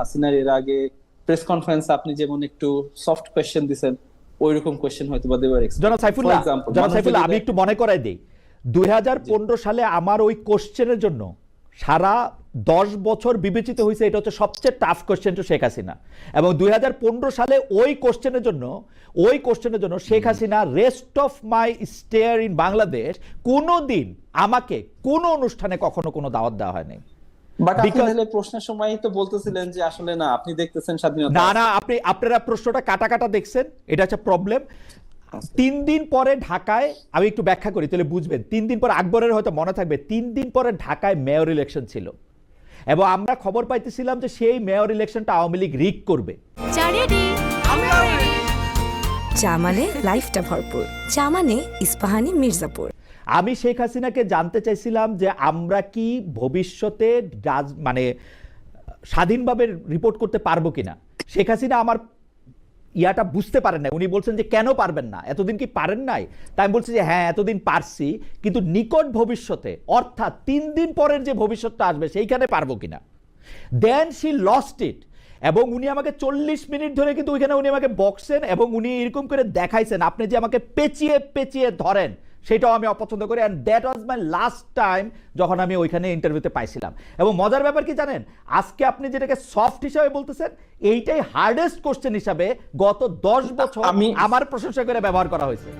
হাসিনার এর আগে প্রেস কনফারেন্স আপনি যেমন একটু সফট কোয়েশ্চেন দিছেন ওই রকম কোয়েশ্চেন হয়তো বা দেওয়ার জনাব সাইফুল্লাহ জনাব সাইফুল্লাহ আমি একটু মনে করাই দিই। দুই সালে আমার ওই কোশ্চেনের জন্য সারা দশ বছর বিবেচিত হয়েছে এটা হচ্ছে সবচেয়ে tough question to Sheikh Hasina এবং দুই হাজার পনেরো সালে ওই কোশ্চেনের জন্য ওই কোশ্চেনের জন্য Sheikh Hasina rest of my stayer in Bangladesh কোনো দিন আমাকে কোনো অনুষ্ঠানে কখনো কোনো দাওয়াত দেওয়া হয়নি। বাট আপনি প্রশ্নের সময় তো বলতেছিলেন যে আসলে না আপনি দেখতেছেন স্বাধীনতা না না আপনি আপনারা প্রশ্নটা কাটা কাটা দেখছেন এটা হচ্ছে প্রবলেম তিন দিন পরে ঢাকায় আমি একটু ব্যাখ্যা করি তাহলে বুঝবেন। তিন দিন পরে আকবরের হয়তো মনে থাকবে তিন দিন পরে ঢাকায় মেয়র ইলেকশন ছিল। এবং আমরা খবর পাইতেছিলাম যে সেই মেয়র ইলেকশনটা আওয়ামী লীগ রিক করবে। চা চা মানে লাইফটা ভরপুর। মানে ইস্পাহানি মির্জাপুর। আমি শেখ হাসিনাকে জানতে চাইছিলাম যে আমরা কি ভবিষ্যতে রাজ- মানে স্বাধীনভাবে রিপোর্ট করতে পারব কিনা। শেখ হাসিনা আমার ইয়াটা বুঝতে পারেন না উনি বলছেন যে কেন পারবেন না? এতদিন কি পারেন নাই? তাই আমি বলছি যে হ্যাঁ এতদিন পারছি, কিন্তু নিকট ভবিষ্যতে, অর্থাৎ তিন দিন পরের যে ভবিষ্যৎটা আসবে, সেইখানে পারব কিনা? দেন শি লস্ট ইট এবং উনি আমাকে চল্লিশ মিনিট ধরে কিন্তু ওইখানে উনি আমাকে বকছেন এবং উনি এরকম করে দেখাইছেন আপনি যে আমাকে পেঁচিয়ে পেঁচিয়ে ধরেন সেটাও আমি অপছন্দ করি and that was my last time যখন আমি ওইখানে ইন্টারভিউতে পাইছিলাম। এবং মজার ব্যাপার কি জানেন আজকে আপনি যেটাকে সফট হিসাবে বলতেছেন এইটাই হার্ডেস্ট কোশ্চেন হিসাবে গত দশ বছর আমি আমার প্রশংসা করে ব্যবহার করা হয়েছে।